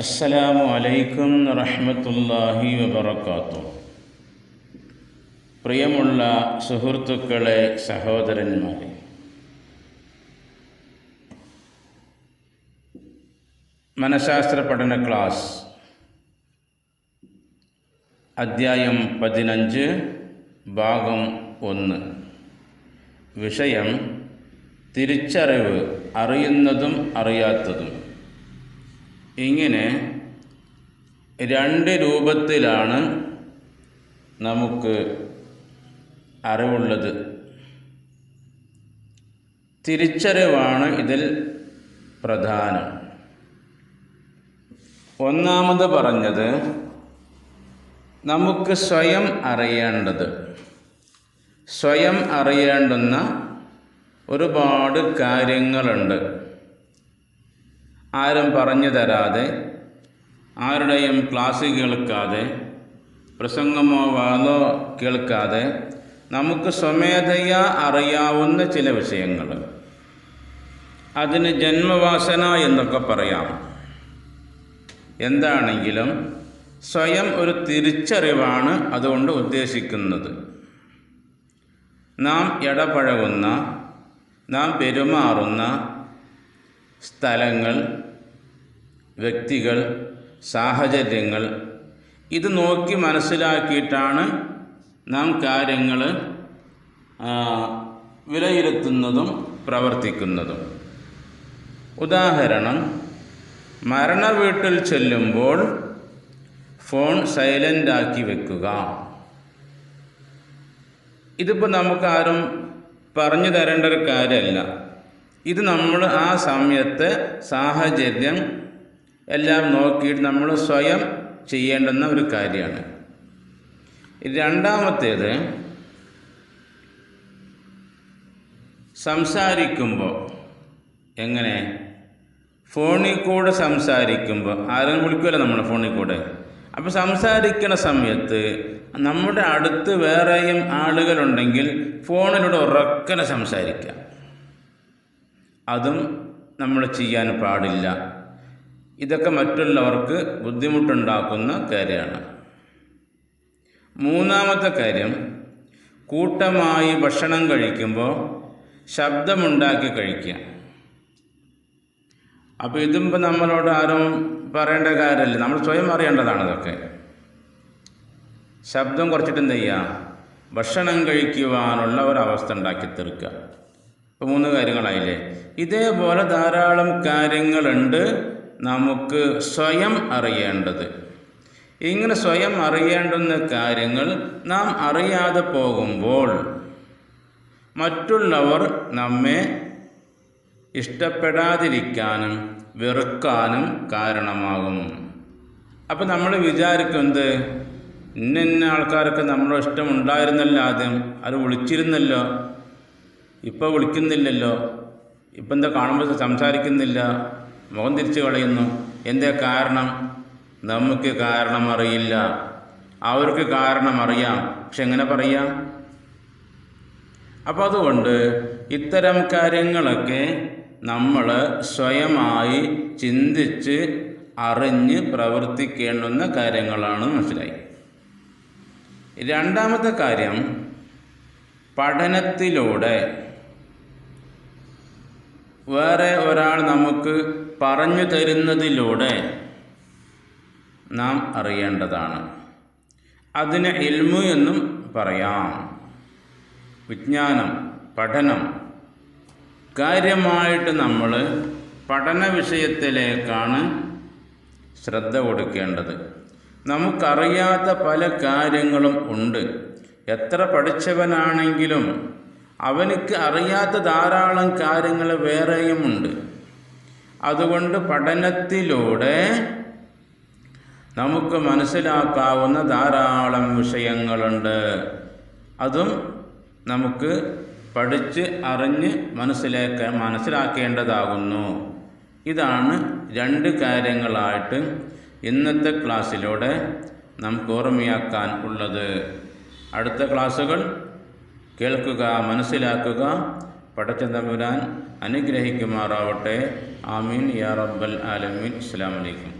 അസ്സലാമു അലൈക്കും റഹ്മത്തുല്ലാഹി വബറകാത്തു പ്രിയമുള്ള സുഹൃത്തുക്കളെ സഹോദരന്മാരെ മനഃശാസ്ത്ര പഠന ക്ലാസ് അദ്ധ്യായം പതിനഞ്ച് ഭാഗം ഒന്ന്. വിഷയം തിരിച്ചറിവ് അറിയുന്നതും അറിയാത്തതും. ഇങ്ങനെ രണ്ട് രൂപത്തിലാണ് നമുക്ക് അറിവുള്ളത്. തിരിച്ചറിവാണ് ഇതിൽ പ്രധാനം. ഒന്നാമത് പറഞ്ഞത് നമുക്ക് സ്വയം അറിയേണ്ടത്. സ്വയം അറിയേണ്ടുന്ന ഒരുപാട് കാര്യങ്ങളുണ്ട്. ആരും പറഞ്ഞു തരാതെ ആരുടെയും ക്ലാസ് കേൾക്കാതെ പ്രസംഗമോ വാദോ കേൾക്കാതെ നമുക്ക് സ്വമേധയാ അറിയാവുന്ന ചില വിഷയങ്ങൾ. അതിന് ജന്മവാസന എന്നൊക്കെ പറയാം. എന്താണെങ്കിലും സ്വയം ഒരു തിരിച്ചറിവാണ് അതുകൊണ്ട് ഉദ്ദേശിക്കുന്നത്. നാം ഇടപഴകുന്ന നാം പെരുമാറുന്ന സ്ഥലങ്ങൾ വ്യക്തികൾ സാഹചര്യങ്ങൾ ഇത് നോക്കി മനസ്സിലാക്കിയിട്ടാണ് നാം കാര്യങ്ങൾ വിലയിരുത്തുന്നതും പ്രവർത്തിക്കുന്നതും. ഉദാഹരണം മരണ വീട്ടിൽ ചെല്ലുമ്പോൾ ഫോൺ സൈലന്റാക്കി വെക്കുക. ഇതിപ്പോൾ നമുക്കാരും പറഞ്ഞു തരേണ്ട ഒരു കാര്യമല്ല. ഇത് നമ്മൾ ആ സമയത്തെ സാഹചര്യം എല്ലാം നോക്കിയിട്ട് നമ്മൾ സ്വയം ചെയ്യേണ്ടുന്ന ഒരു കാര്യമാണ്. രണ്ടാമത്തേത് സംസാരിക്കുമ്പോൾ എങ്ങനെ? ഫോണിൽ കൂടെ സംസാരിക്കുമ്പോൾ ആരും വിളിക്കുമല്ലോ നമ്മൾ ഫോണിൽ കൂടെ? അപ്പോൾ സംസാരിക്കുന്ന സമയത്ത് നമ്മുടെ അടുത്ത് വേറെയും ആളുകളുണ്ടെങ്കിൽ ഫോണിലൂടെ ഉറക്കനെ സംസാരിക്കാം അതും നമ്മൾ ചെയ്യാൻ പാടില്ല. ഇതൊക്കെ മറ്റുള്ളവർക്ക് ബുദ്ധിമുട്ടുണ്ടാക്കുന്ന കാര്യമാണ്. മൂന്നാമത്തെ കാര്യം കൂട്ടമായി ഭക്ഷണം കഴിക്കുമ്പോൾ ശബ്ദമുണ്ടാക്കി കഴിക്കുക. അപ്പോൾ ഇതും ഇപ്പം നമ്മളോട് ആരും പറയേണ്ട കാര്യമല്ല. നമ്മൾ സ്വയം അറിയേണ്ടതാണ് ഇതൊക്കെ. ശബ്ദം കുറച്ചിട്ട് എന്ത് ചെയ്യുക? ഭക്ഷണം കഴിക്കുവാനുള്ള ഒരവസ്ഥ ഉണ്ടാക്കി തീർക്കുക. ഇപ്പോൾ മൂന്ന് കാര്യങ്ങളായില്ലേ? ഇതേപോലെ ധാരാളം കാര്യങ്ങളുണ്ട്. നമുക്ക് സ്വയം അറിയേണ്ടത്. ഇങ്ങനെ സ്വയം അറിയേണ്ടുന്ന കാര്യങ്ങൾ നാം അറിയാതെ പോകുമ്പോൾ മറ്റുള്ളവർ നമ്മെ ഇഷ്ടപ്പെടാതിരിക്കാനും വെറുക്കാനും കാരണമാകും അപ്പം നമ്മൾ വിചാരിക്കുന്നത് ഇന്ന ഇന്ന ആൾക്കാർക്ക് നമ്മളെ ഇഷ്ടമുണ്ടായിരുന്നല്ലോ ആദ്യം. അത് വിളിച്ചിരുന്നല്ലോ. ഇപ്പോൾ വിളിക്കുന്നില്ലല്ലോ. ഇപ്പം എന്താ കാണുമ്പോൾ സംസാരിക്കുന്നില്ല. മുഖം തിരിച്ചു കളയുന്നു. എന്തേ കാരണം? നമുക്ക് കാരണം അറിയില്ല. അവർക്ക് കാരണം അറിയാം. പക്ഷെ എങ്ങനെ പറയാം? അപ്പോൾ അതുകൊണ്ട് ഇത്തരം കാര്യങ്ങളൊക്കെ നമ്മൾ സ്വയമായി ചിന്തിച്ച് അറിഞ്ഞ് പ്രവർത്തിക്കേണ്ടുന്ന കാര്യങ്ങളാണ് മനസ്സിലായി. രണ്ടാമത്തെ കാര്യം പഠനത്തിലൂടെ വേറെ ഒരാൾ നമുക്ക് പറഞ്ഞു തരുന്നതിലൂടെ നാം അറിയേണ്ടതാണ്. അതിന് ഇൽമു എന്നും പറയാം. വിജ്ഞാനം പഠനം. കാര്യമായിട്ട് നമ്മൾ പഠന വിഷയത്തിലേക്കാണ് ശ്രദ്ധ കൊടുക്കേണ്ടത്. നമുക്കറിയാത്ത പല കാര്യങ്ങളും ഉണ്ട്. എത്ര പഠിച്ചവനാണെങ്കിലും അവനക്ക് അറിയാത്ത ധാരാളം കാര്യങ്ങൾ വേറെയുമുണ്ട് അതുകൊണ്ട് പഠനത്തിലൂടെ നമുക്ക് മനസ്സിലാക്കാവുന്ന ധാരാളം വിഷയങ്ങളുണ്ട്. അതും നമുക്ക് പഠിച്ച് അറിഞ്ഞ് മനസ്സിലാക്ക മനസ്സിലാക്കേണ്ടതാകുന്നു. ഇതാണ് രണ്ട് കാര്യങ്ങളായിട്ട് ഇന്നത്തെ ക്ലാസ്സിലൂടെ നമുക്ക് ഓർമ്മയാക്കാൻ ഉള്ളത്. അടുത്ത ക്ലാസ്സുകൾ കേൾക്കുക മനസ്സിലാക്കുക പടച്ച തമ്പുരാൻ അനുഗ്രഹിക്കുമാറാവട്ടെ. ആമീൻ. യാ റബ്ബൽ ആലമീൻ. അസ്സാം വലൈക്കും